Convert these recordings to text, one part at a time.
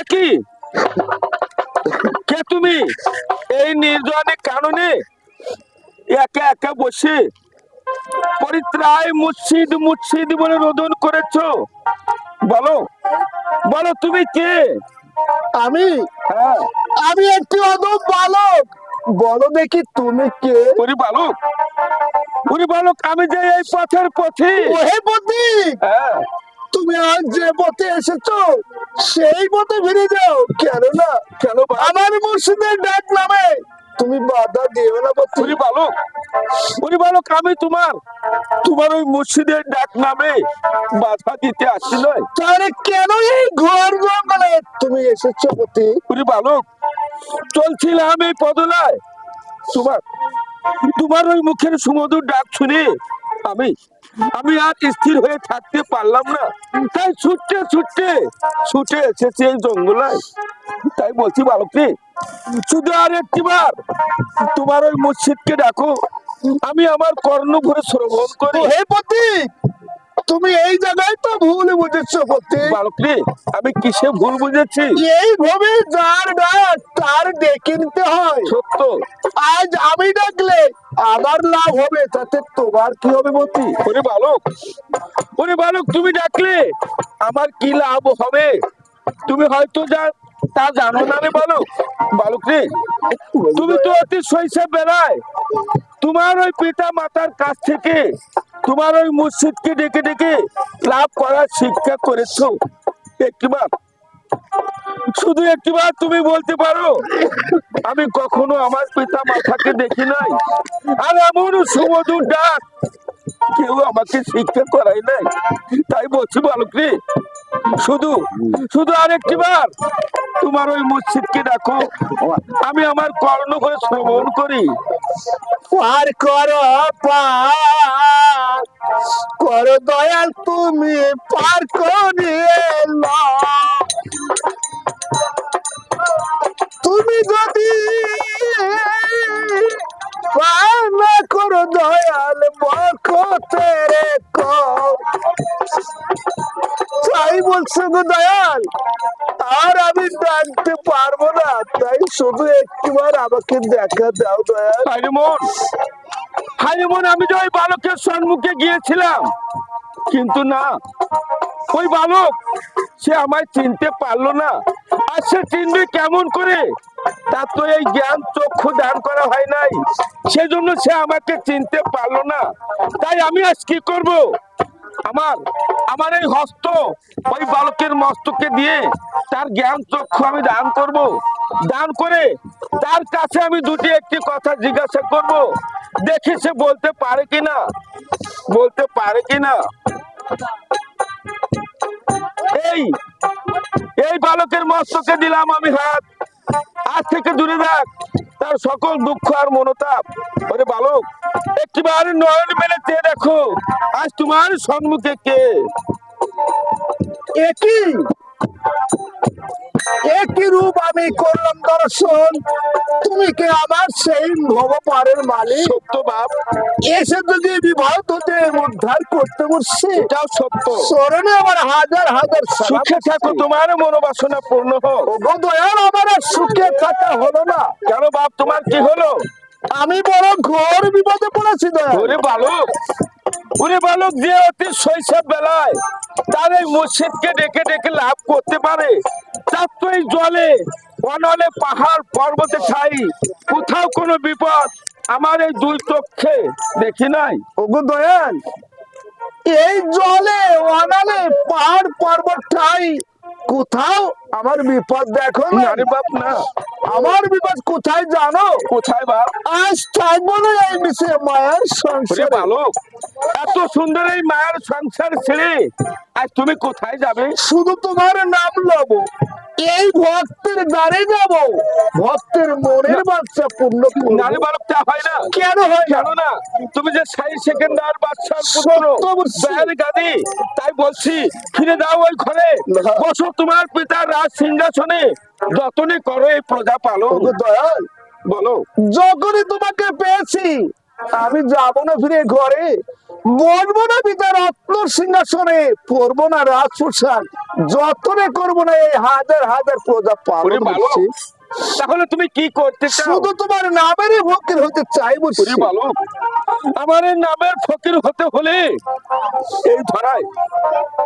কি? কে তুমি? এই নির্জনে একা একা বসে। পরিত্রায় মুর্শিদ মুর্শিদ বলে রোদন করেছ। বলো। বলো তুমি কে? আমি? হ্যাঁ। আমি একটি অদম বালক। বলো দেখি তুমি কে? ওরে বালক। ওরে বালক আমি যে এই পথের পথে ওহে বুদ্ধি হ্যাঁ। তুমি আজ যে পথে এসেছ সেই পথে ফিরে যাও। কেন না কেন? আমার মুর্শিদের ডাক নামে। তুমি বাধা দিও না ওরে বালক ওরে বালক আমি তোমার তোমার ওই মুর্শিদের ডাক নামে বাধা দিতে আসি নয় তাহলে কেন এই ঘর জঙ্গলে তুমি এসেছ বুদ্ধি ওরে বালক চলছিলাম এই পদলায়। তোমার তোমার ওই মুখের সুমধুর ডাক শুনে আমি আমি আর স্থির হয়ে থাকতে পারলাম না। তাই ছুটতে ছুটতে, ছুটে এসেছি এই জঙ্গলায় তাই বলছি, বালকটি, শুধু আর একটিবার তোমার ওই মসজিদকে ডাকো। আমি আমার কর্ণ ভরে শ্রবণ করি। হে পতি তুমি এই জায়গায় তো ভুল বুঝেছ আমি কিসে ভুল বুঝেছি? এই ভাবে যার ডাক তার ডেকে নিতে হয়। সত্য। আজ আমি ডাকলে আমার লাভ হবে তাতে তোমার কি হবে মতি? ওরে বালক ওরে বালক তুমি ডাকলে আমার কি লাভ হবে? তুমি হয়তো যা তা জানো না রে বালক। বালক রে তুমি তো অতি শৈশব বেলায় তোমার ওই পিতা মাতার কাছ থেকে তোমার ওই মসজিদকে ডেকে ডেকে লাভ করার শিক্ষা করেছ। একটিবার। শুধু একটিবার তুমি বলতে পারো, আমি কখনো আমার পিতা মাথাকে দেখি নাই। আর এমন সুমধুর ডাক, কেউ আমাকে শিক্ষা করাই নাই। তাই বলছি বালক রে শুধু শুধু আরেকটি বার। তোমার ওই মসজিদকে ডাকো। আমি আমার কর্ণ করে শ্রবণ করি। পার কর করো দয়াল, তুমি পার করিয়ে। তুমি যদি পার না করো দয়াল বরকতে তাই বলছো গো দয়াল, আর আমি ডাকতে পারব না, তাই শুধু একটিবার আমাকে দেখা দাও দয়াল। হারিমন হারিমন আমি যে ওই বালকের সম্মুখে গিয়েছিলাম, কিন্তু না, ওই বালক, সে আমায় চিনতে পারল না, আর সে চিনবে কেমন করে? তার তো এই জ্ঞান চক্ষু দান করা হয় নাই, সেজন্য সে আমাকে চিনতে পারল না। তাই আমি আজ কি করব? আমার আমার এই হস্ত, ওই বালকের মস্তকে দিয়ে তার জ্ঞান চক্ষু আমি দান করব। দান করে তার কাছে আমি দুটি একটি কথা জিজ্ঞাসা করব। দেখি সে বলতে পারে কিনা। বলতে পারে কিনা। এই এই বালকের মস্তকে দিলাম আমি হাত। আজ থেকে দূরে রাখ তার সকল দুঃখ আর মনোতাপ ওরে বালক, একটিবার নয়ন মেলে চেয়ে দেখো। আজ তোমার সম্মুখে কে? একই একই রূপ আমি করলাম দর্শন। তুমি কি আমার সেই ভবপারের মালিক? সত্য বাপ এসে যদি বিবাহিত হতে উদ্ধার করতে বসছে এটাও সত্য। স্মরণে আমার হাজার হাজার সুখে থাকো তোমার মনোবাসনা পূর্ণ হোক। দয়াল আমার সুখে থাকা হলো না। কেন বাপ তোমার কি হলো? আমি বড় ঘোর বিপদে পড়েছি ওরে বালক ওরে বালক যে অতি শৈশব বেলায় তার এই মসজিদকে ডেকে ডেকে লাভ করতে পারে তার তো এই জলে অনলে পাহাড় পর্বতে ছাই কোথাও কোনো বিপদ আমার এই দুই চক্ষে দেখি নাই। ওগো দয়াল এই জলে অনালে পাহাড় পর্বত ঠাই কোথাও আমার বিপদ দেখো না। আরে বাপ না। আমার বিপদ কোথায় জানো? কোথায় বাপ? আজ থাকব না এই মিশে মায়ের সংসারে। বালক। এত সুন্দর এই মায়ের সংসার ছেড়ে আজ তুমি কোথায় যাবে? শুধু তোমার নাম লব। এই ভক্তের দ্বারে যাব। ভক্তের মনের বাচ্চা পূর্ণ নারী বালক তা হয় না। কেন হয়? কেন না তুমি যে ষাট সেকেন্ডার বাচ্চার পুত্র গাদি তাই বলছি ফিরে দাও ওই ঘরে। বসো তোমার পিতার রাজ সিংহাসনে। যতনে করো এই প্রজা পালন। দয়াল। বলো। যখনই তোমাকে পেয়েছি আমি যাব না ফিরে ঘরে। বলব না পিতা রত্ন সিংহাসনে। পড়ব না রাজপ্রসাদ যতনে করব না এই হাজার হাজার প্রজা পালন করছি। তাহলে তুমি কি করতে চাও? শুধু তোমার নামেরই ভক্তির হতে চাই বলছি। বালক, আমার এই নামের ফকির হতে হলে এই ধরায়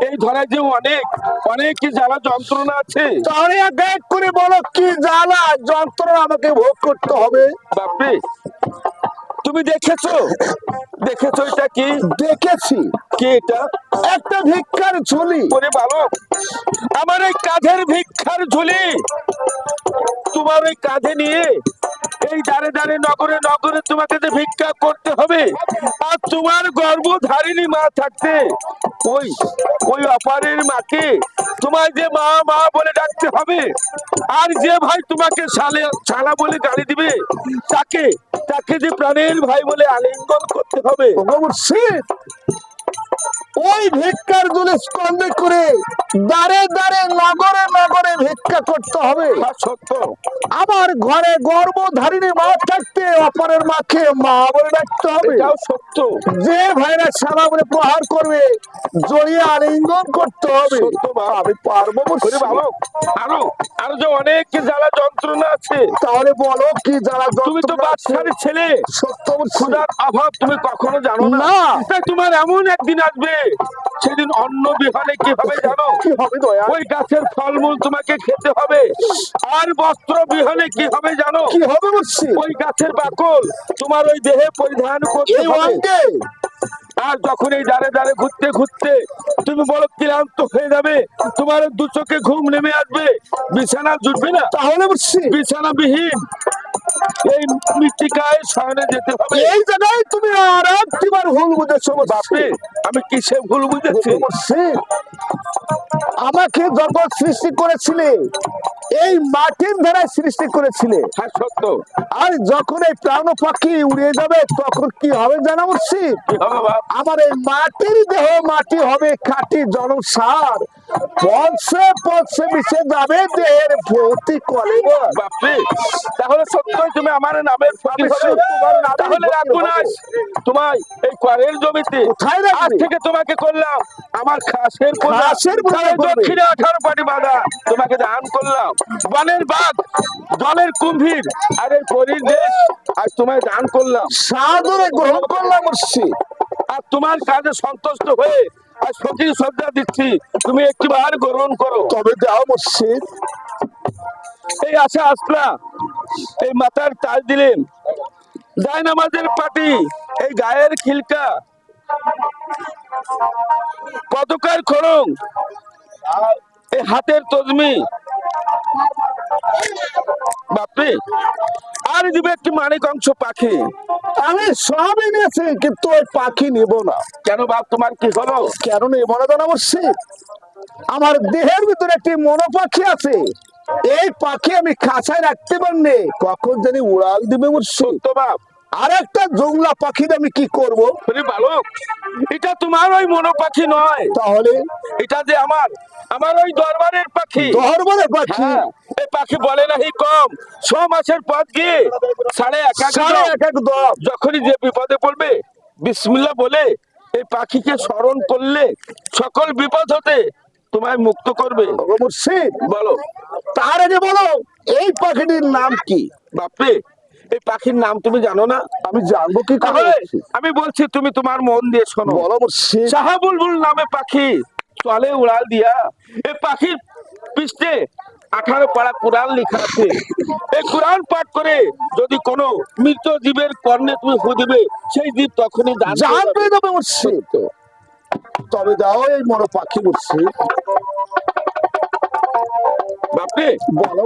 এই ধরায় যে অনেক অনেক কি জ্বালা যন্ত্রণা আছে? তাহলে এক করে বলো কি জ্বালা যন্ত্রণা আমাকে ভোগ করতে হবে? বাপরে তুমি দেখেছ? দেখেছ এটা কি? দেখেছি। কি এটা? একটা ভিক্ষার ঝুলি। ওরে বালক আমার এই কাঁধের ভিক্ষার ঝুলি। তোমার ওই কাঁধে নিয়ে দাঁড়ে নগরে নগরে তোমাকে যে ভিক্ষা করতে হবে। আর তোমার গর্ভধারিণী মা থাকতে ওই ওই অপারের মাকে তোমার যে মা মা বলে ডাকতে হবে, আর যে ভাই তোমাকে শালে, শালা বলে গালি দিবে, তাকে তাকে যে প্রাণের ভাই বলে আলিঙ্গন করতে হবে। ভগবৎসিত ওই ভিক্ষার করে দাঁড়ে দাঁড়ে নগরে নগরে ভিক্ষা করতে হবে। আমার ঘরে গর্ভধারিণী মা থাকতে অপরের মাকে মা বলে ডাকতে হবে। সত্য। যে ভাইরা সারা বলে প্রহার করবে জড়িয়ে আলিঙ্গন করতে হবে। আমি পারব বাবা। আরও আরও যে অনেক জ্বালা যন্ত্রণা আছে। তাহলে বলো কি যারা তুমি তো? বাচ্চার ছেলে। সত্য। ক্ষুধার অভাব তুমি কখনো জানো না। তোমার এমন একদিন আসবে সেদিন অন্ন বিহনে কি হবে জানো ওই গাছের ফলমূল তোমাকে খেতে হবে। আর বস্ত্র বিহনে কি হবে জানো? কি হবে ওই গাছের বাকল তোমার ওই দেহে পরিধান করতে হবে। আর যখন এই দাঁড়ে দাঁড়ে ঘুরতে ঘুরতে তুমি বড় ক্লান্ত হয়ে যাবে তোমার দু চোখে ঘুম নেমে আসবে। বিছানা জুটবে না? তাহলে বিছানা বিহীন এই মৃত্তিকায় শয়নে যেতে হবে। এই জায়গায় তুমি আর একটিবার ভুল বুঝেছ বাপরে আমি কিসে ভুল বুঝেছি? আমাকে জগৎ সৃষ্টি করেছিলে এই মাটির ধারায় সৃষ্টি করেছিলে। হ্যাঁ সত্য। আর যখন এই প্রাণ পাখি উড়ে যাবে তখন কি হবে জানা বাপ? আমার এই মাটির দেহ মাটি হবে খাঁটি জনসার মিশে যাবে দেহের ভর্তি করে বাপরে তাহলে সত্যই তুমি আমার তাহলে ফকির রাখব না তোমার এই জমিতে। আজ থেকে তোমাকে করলাম আমার খাসের খাসের। দক্ষিণে আঠারো পাটি বাঁধা। তোমাকে দান করলাম। বনের বাঘ জলের কুম্ভীর আর এই দেশ আর তোমায় দান করলাম। সাদরে গ্রহণ করলাম আর তোমার কাজে সন্তুষ্ট হয়ে আর সখী শ্রদ্ধা দিচ্ছি। তুমি একটিবার গ্রহণ করো। তবে দাও বলছি এই আশা আসলা এই মাথার তাজ দিলেন। যায় নামাজের পাটি এই গায়ের খিলকা। পদকার খড়ং এই হাতের তজমি। বাপরে আর দিবে একটি মানিক অংশ পাখি। আমি সব এনেছি কিন্তু ওই পাখি নেব না। কেন বাপ তোমার কি হলো? কেন নেব না জানা অবশ্যই। আমার দেহের ভিতরে একটি মনোপাখি আছে। এই পাখি আমি খাঁচায় রাখতে পারিনি কখন জানি উড়াল দিবে বলছি তো বাপ আর একটা জংলা পাখির আমি কি করব? বলি বালক এটা তোমার ওই মনো পাখি নয়। তাহলে? এটা যে আমার আমার ওই দরবারের পাখি। দরবারে পাখি? হ্যাঁ, এই পাখি বলে নাহি কম। ছ মাসের পথ গিয়ে সাড়ে এক এক সাড়ে এক এক যখনই যে বিপদে পড়বে বিসমিল্লাহ বলে এই পাখিকে স্মরণ করলে সকল বিপদ হতে তোমায় মুক্ত করবে। মুর্শিদ বলো। তার আগে বলো এই পাখিটির নাম কি? বাপরে এই পাখির নাম তুমি জানো না? আমি জানব কি করে আমি বলছি তুমি তোমার মন দিয়ে শোনো। বলো শাহাবুলবুল নামে পাখি চলে উড়াল দিয়া এই পাখির পৃষ্ঠে আঠারো পাড়া কোরআন লেখা আছে। এই কোরআন পাঠ করে যদি কোনো মৃত জীবের কর্ণে তুমি হু দিবে সেই জীব তখনই জানবে দেবে। তবে দাও এই মনো পাখি মুর্শিদ বাপরে বলো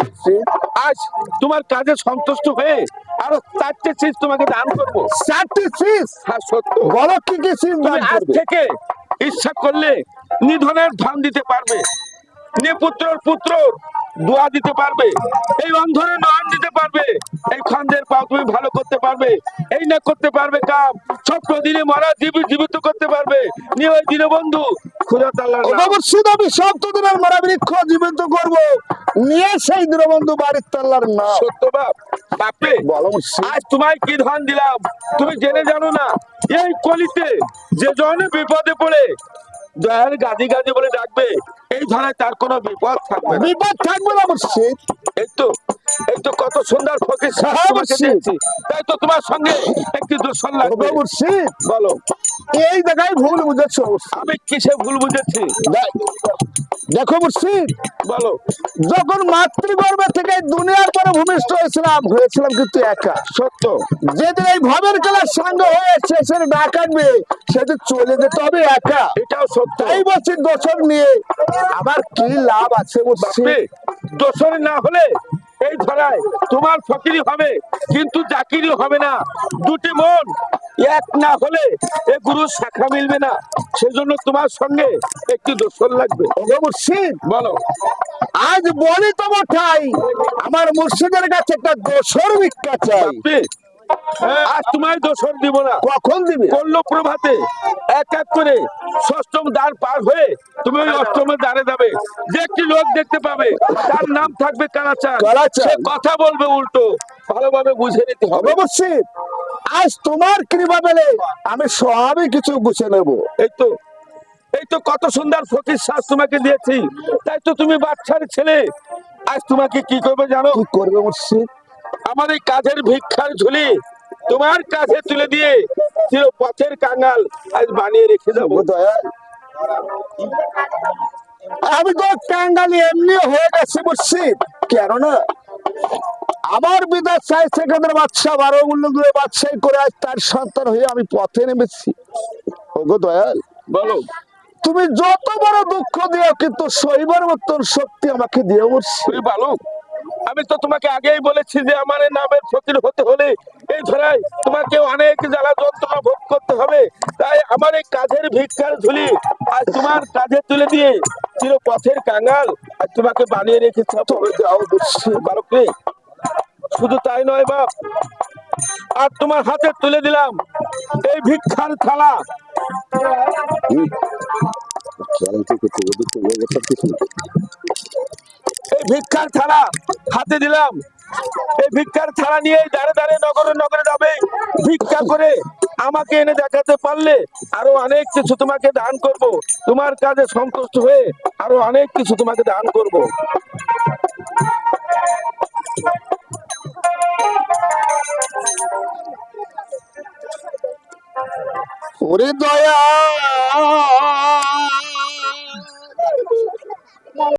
আজ তোমার কাজে সন্তুষ্ট হয়ে আরও চারটে চিজ তোমাকে দান করব। চারটে চিজ হ্যাঁ সত্য। বলো কি কি চিজ তুমি আজ থেকে ইচ্ছা করলে নিধনের ধন দিতে পারবে। নিপুত্রর পুত্র দোয়া দিতে পারবে এই অন্ধরে নয়ন দিতে পারবে এই খন্দের পাও তুমি ভালো করতে পারবে এই না করতে পারবে কাম ছোট্ট দিনে মারা জীবিত জীবিত করতে পারবে। নিয়ে ওই দিনে বন্ধু খুদা তাল্লার নাম। অবশ্যই আমি মারা বৃক্ষ জীবিত করব নিয়ে সেই দীনবন্ধু বাড়ির তাল্লার নাম। সত্য বাপ বাপে আজ তোমায় কি ধন দিলাম? তুমি জেনে জানো না এই কলিতে যে জনে বিপদে পড়ে দয়াল গাদি গাদি বলে ডাকবে এই ধরনের তার কোনো বিপদ থাকবে বিপদ থাকবে না এই তো এই তো কত সুন্দর ফকির সাহেব তোমাকে অবশ্যই। দেখছি তাই তো তোমার সঙ্গে একটি দূষণ লাগবে। ওগো বলো। এই জায়গায় ভুল বুঝেছ। আমি কিসে ভুল বুঝেছি? দেখো মুর্শিদ বলো। যখন মাতৃগর্ভে থেকে দুনিয়ার পরে ভূমিষ্ঠ হয়েছিলাম হয়েছিলাম কিন্তু একা। সত্য। যেদিন এই ভবের খেলার সঙ্গে হয়ে শেষের না কাটবে সেদিন চলে যেতে হবে একা। এটাও সত্য। তাই বলছি দোষর নিয়ে। আমার কি লাভ আছে মুর্শিদ দোষর না হলে এই ধরায় তোমার ফকিরি হবে কিন্তু জাকিরি হবে না। দুটি মন এক না হলে এ গুরু শাখা মিলবে না। সেজন্য তোমার সঙ্গে একটি দোষর লাগবে। মুর্শিদ বলো। আজ বলি তোমার ঠাই আমার মুর্শিদের কাছে একটা দোষর ভিক্ষা চাই। আজ তোমায় দোষর দিব না। কখন দিবে? করল প্রভাতে এক এক করে ষষ্ঠম দ্বার পার হয়ে তুমি ওই অষ্টমের দ্বারে যাবে। যে একটি লোক দেখতে পাবে তার নাম থাকবে কালাচাঁদ। সে কথা বলবে উল্টো। ভালোভাবে বুঝে নিতে হবে। মুর্শিদ আজ তোমার কৃপা পেলে আমি সবই কিছু বুঝে নেব। এই তো এই তো কত সুন্দর ফকির শ্বাস তোমাকে দিয়েছি। তাই তো তুমি বাচ্চার ছেলে। আজ তোমাকে কি করবে জানো? কি করবে মুর্শিদ? আমার এই কাজের ভিক্ষার ঝুলি তোমার কাছে তুলে দিয়ে চির পথের কাঙ্গাল আজ বানিয়ে রেখে যাব দয়াল আমি তো কাঙ্গালি এমনি হয়ে গেছি মুর্শিদ কেননা আমার বিদায় চাই সেখানের বাচ্চা বারো দূরে বাচ্চাই করে আজ তার সন্তান হয়ে আমি পথে নেমেছি। ওগো দয়াল বলো। তুমি যত বড় দুঃখ দিও কিন্তু সইবার মতন শক্তি আমাকে দিয়ে তুই বালক আমি তো তোমাকে আগেই বলেছি যে আমার নামের ফকির হতে হলে এই ধরায় তোমাকে অনেক জ্বালা যন্ত্রণা ভোগ করতে হবে। তাই আমার এই কাজের ভিক্ষার ঝুলি আর তোমার কাজে তুলে দিয়ে চির পথের কাঙ্গাল আর তোমাকে বানিয়ে রেখেছি তবে যাও বুঝছি বালক রে। শুধু তাই নয় বাপ, আর তোমার হাতে তুলে দিলাম এই ভিক্ষার থালা। এই ভিক্ষার থালা হাতে দিলাম। এই ভিক্ষার থালা নিয়ে দাঁড়ে দাঁড়ে নগরে নগরে যাবে। ভিক্ষা করে আমাকে এনে দেখাতে পারলে আরও অনেক কিছু তোমাকে দান করব। তোমার কাজে সন্তুষ্ট হয়ে আরও অনেক কিছু তোমাকে দান করব। ওরে দয়া!